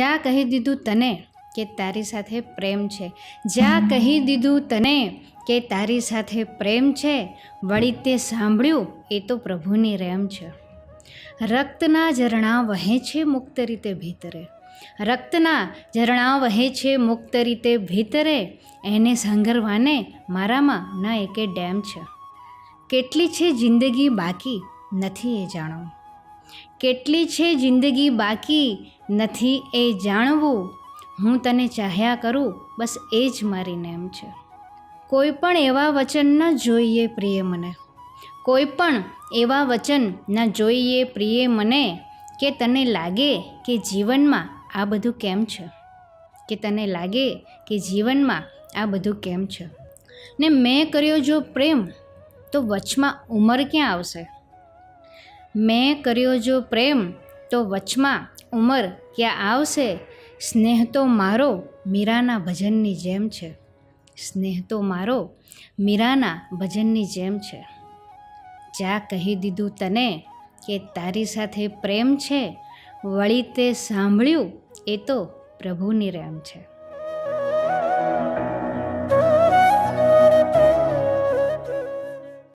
જ્યાં કહી દીધું તને કે તારી સાથે પ્રેમ છે. જ્યાં કહી દીધું તને કે તારી સાથે પ્રેમ છે. વળી તે સાંભળ્યું, એ તો પ્રભુની રેમ છે. રક્તના ઝરણા વહે છે મુક્ત રીતે ભીતરે. રક્તના ઝરણા વહે છે મુક્ત રીતે ભીતરે. એને સંગરવાને મારામાં ન એકે ડેમ છે. કેટલી છે જિંદગી બાકી, નથી એ જાણવું. કેટલી છે જિંદગી બાકી નથી એ જાણવું? હું તને ચાહ્યા કરું, બસ એ જ મારી નેમ છે. કોઈ પણ એવા વચન ન જોઈએ પ્રિય મને. કોઈ પણ એવા વચન ન જોઈએ પ્રિય મને કે તને લાગે કે જીવનમાં આ બધું કેમ છે? કે તને લાગે કે જીવનમાં આ બધું કેમ છે? ને મેં કર્યો જો પ્રેમ, તો વચમાં ઉંમર ક્યાં આવશે? મેં કર્યો જો પ્રેમ, તો વચમાં ઉંમર ક્યાં આવશે? સ્નેહ તો મારો મીરાના ભજનની જેમ છે. સ્નેહ તો મારો મીરાના ભજનની જેમ છે. જ્યાં કહી દીધું તને કે તારી સાથે પ્રેમ છે. વળી તે સાંભળ્યું, એ તો પ્રભુની રેમ છે.